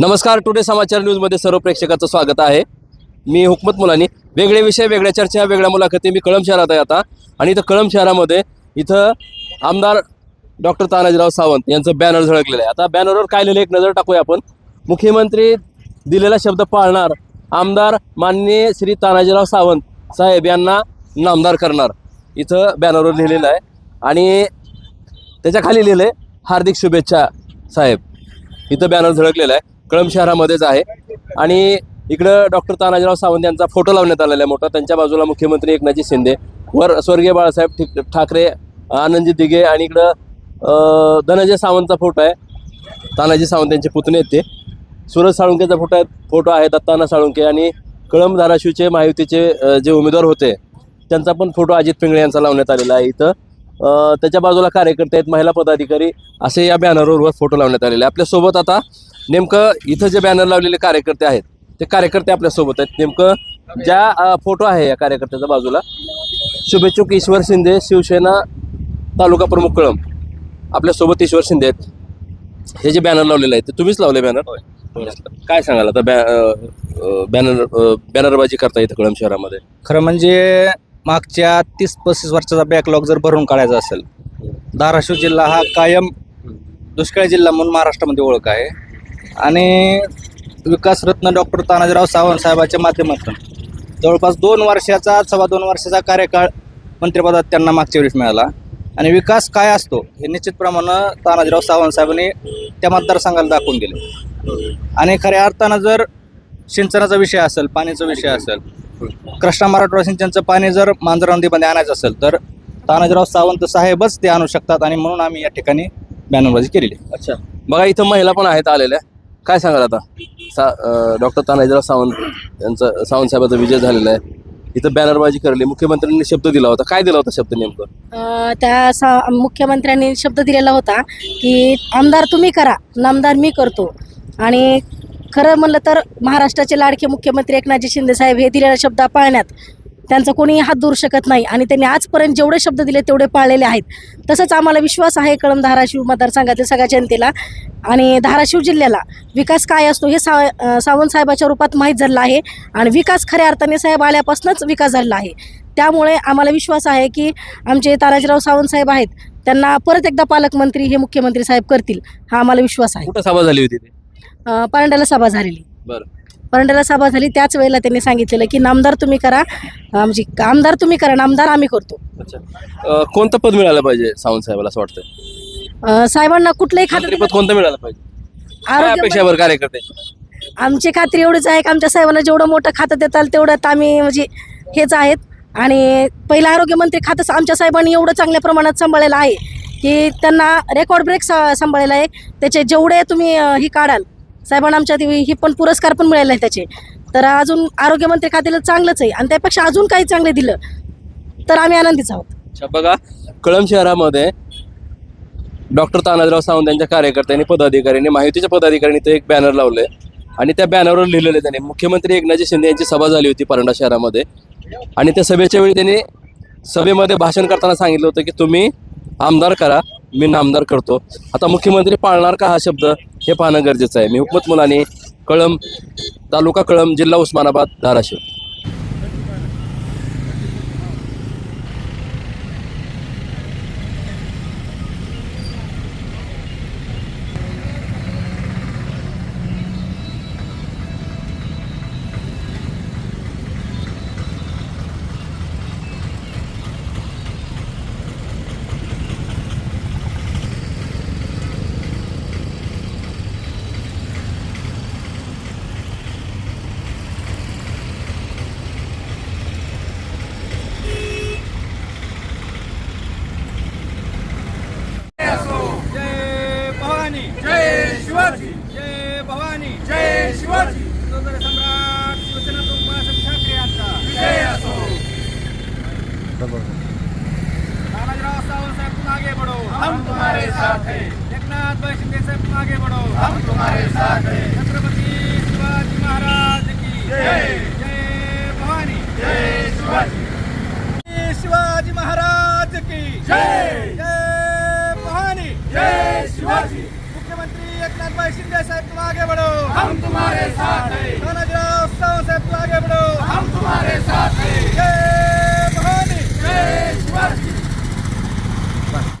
नमस्कार टुडे समाचार न्यूजमध्ये सर्व प्रेक्षकाचं स्वागत आहे. मी हुकमत मुलानी. वेगळे विषय वेगळ्या चर्चा वेगळ्या मुलाखती मी कळम शहरात आहे आता. आणि इथं कळम शहरामध्ये इथं आमदार डॉक्टर तानाजीराव सावंत यांचं बॅनर झळकलेलं आहे. आता बॅनरवर काय लिहिलं एक नजर टाकूया आपण. मुख्यमंत्री दिलेला शब्द पाळणार आमदार माननीय श्री तानाजीराव सावंत साहेब यांना नामदार करणार. इथं बॅनरवर लिहिलेलं आहे. आणि त्याच्याखाली लिहिलं आहे हार्दिक शुभेच्छा साहेब. इथं बॅनर झळकलेलं आहे. कळंब शहरामध्येच आहे. आणि इकडं डॉक्टर तानाजीराव सावंत यांचा फोटो लावण्यात आलेला आहे मोठा. त्यांच्या बाजूला मुख्यमंत्री एकनाथजी शिंदे वर स्वर्गीय बाळासाहेब ठिक ठाकरे आनंदजी दिघे आणि इकडं धनंजय सावंतचा फोटो आहे. तानाजी सावंत यांचे पुतणे आहेत ते. सूरज साळुंकेचा फोटो आहे फोटो आहे दत्ताना साळुंके आणि कळंब धाराशिवचे महायुतीचे जे उमेदवार होते त्यांचा पण फोटो अजित पिंगळे यांचा लावण्यात आलेला आहे इथं. त्याच्या बाजूला कार्यकर्ते आहेत महिला पदाधिकारी असे या बॅनरवर फोटो लावण्यात आलेले आहे आपल्यासोबत आता नेमकं इथं जे बॅनर लावलेले कार्यकर्ते आहेत ते कार्यकर्ते आपल्यासोबत आहेत. नेमकं ज्या फोटो आहे या कार्यकर्त्याच्या बाजूला शुभेच्छुक ईश्वर शिंदे शिवसेना तालुका प्रमुख कळंब. आपल्यासोबत ईश्वर शिंदे आहेत. हे जे बॅनर लावलेले आहेत ते तुम्हीच लावले बॅनर काय सांगाल आता बॅ बॅनर बॅनरबाजी करता येतं कळंब शहरामध्ये? खरं म्हणजे मागच्या तीस पस्तीस वर्षाचा बॅकलॉग जर भरून काढायचा असेल धाराशिव जिल्हा हा कायम दुष्काळी जिल्हा म्हणून महाराष्ट्रामध्ये ओळख आहे. आणि विकासरत्न डॉक्टर तानाजीराव सावंत साहेबाच्या माध्यमातून जवळपास दोन वर्षाचा सव्वा दोन वर्षाचा कार्यकाळ मंत्रिपदात त्यांना मागच्या वेळेस मिळाला. आणि विकास काय असतो हे निश्चितप्रमाणे तानाजीराव सावंत साहेबांनी त्या मतदारसंघाला दाखवून गेले आणि खऱ्या अर्थानं जर सिंचनाचा विषय असेल पाण्याचा विषय असेल कृष्णा मराठवाडा सिंचनचं पाणी जर मांजरा नदीमध्ये आणायचं असेल तर तानाजीराव सावंत साहेबच ते आणू शकतात आणि म्हणून आम्ही या ठिकाणी बॅनरबाजी केलेली. अच्छा. बघा इथं महिला पण आहेत आलेल्या. काय सांगाल आता? सा डॉक्टर तानाजीराव सावंत यांचा सावंत साहेबाचा विजय झालेला आहे. इथं बॅनरबाजी करली मुख्यमंत्र्यांनी शब्द दिला होता. काय दिला होता शब्द नेमकं? त्या सा मुख्यमंत्र्यांनी शब्द दिलेला होता की आमदार तुम्ही करा नामदार मी करतो. आणि खरं म्हणलं तर महाराष्ट्राचे लाडके मुख्यमंत्री एकनाथजी शिंदे साहेब हे दिलेला शब्द पाळण्यात त्यांचा कोणीही हात धरू शकत नाही आणि त्यांनी आजपर्यंत जेवढे शब्द दिले तेवढे पाळलेले आहेत. तसंच आम्हाला विश्वास आहे कळंब धाराशिव मतदारसंघातील सगळ्या जनतेला आणि धाराशिव जिल्ह्याला विकास काय असतो हे सा सावंत साहेबाच्या रूपात माहीत झालं आहे आणि विकास खऱ्या अर्थाने साहेब आल्यापासूनच विकास झालेला आहे. त्यामुळे आम्हाला विश्वास आहे की आमचे ताराजीराव सावंत साहेब आहेत त्यांना परत एकदा पालकमंत्री हे मुख्यमंत्री साहेब करतील हा आम्हाला विश्वास आहे. कुठं सभा झाली होती परांड्याला सभा झालेली. बरं. परांड्याला सभा झाली त्याच वेळेला त्यांनी सांगितलेलं की नामदार तुम्ही करा. आमची आमदार तुम्ही करा नामदार आम्ही करतो. अच्छा. अं, कोणतं पद मिळालं पाहिजे सावंत साहेबाला असं वाटतं अ, साहेबांना कुठलंही खातं मंत्रिपद कोणतं मिळालं पाहिजे? काय आरोग्य अपेक्षा आहे बरं कार्यकर्ते? आमची खात्री एवढीच आहे की आमच्या साहेबांना जेवढं मोठं खातं देताल तेवढं आम्ही म्हणजे हेच आहेत. आणि पहिलं आरोग्यमंत्री खातं आमच्या साहेबांनी एवढं चांगल्या प्रमाणात सांभाळलेलं आहे की त्यांना रेकॉर्ड ब्रेक सा सांभाळलेला आहे. त्याचे जेवढे तुम्ही अं, ही काढाल साहेबांना आमच्या हे ही पण पुरस्कार पण मिळाले त्याचे. तर अजून आरोग्यमंत्री खात्याला चांगलंच आहे. आणि त्यापेक्षा अजून काही चांगले दिलं तर आम्ही आनंदीच आहोत. अच्छा बघा कळम शहरामध्ये डॉक्टर तानाजीराव सावंत यांच्या कार्यकर्त्यांनी पदाधिकाऱ्यांनी माहितीच्या पदाधिकाऱ्यांनी ते एक बॅनर लावले आणि त्या बॅनरवर लिहिलेले त्यांनी. मुख्यमंत्री एकनाथजी शिंदे यांची सभा झाली होती परंडा शहरामध्ये. आणि त्या सभेच्या वेळी त्यांनी सभेमध्ये भाषण करताना सांगितलं होतं की तुम्ही आमदार करा. मी नामदार करतो. आता मुख्यमंत्री पाळणार का हा शब्द हे पाहणं गरजेचं आहे. मी हुकमत मुलाने कळम तालुका कळम जिल्हा उस्मानाबाद धाराशिव जय भवानी जय शिवाजी जय भवानी जय शिवाजी स्वातंत्र्य सम्राट शिवसेना प्रमुख बाळासाहेब ठाकरे यांचा जय असो तानाजीराव सावंत साहेब तुम आगे बढ़ो हम तुम्हारे साथ हैं एकनाथ भाई शिंदे साहेब बढ़ो हम तुम्हारे साथ हैं छत्रपति शिवाजी महाराज की जय. जय भवानी. जय शिवाजी. शिवाजी महाराज की जय. जय भवानी. जय शिवाजी. मुख्यमंत्री एकनाथ भाई शिंदे साहेब तुम आगे बढ़ो हम साथ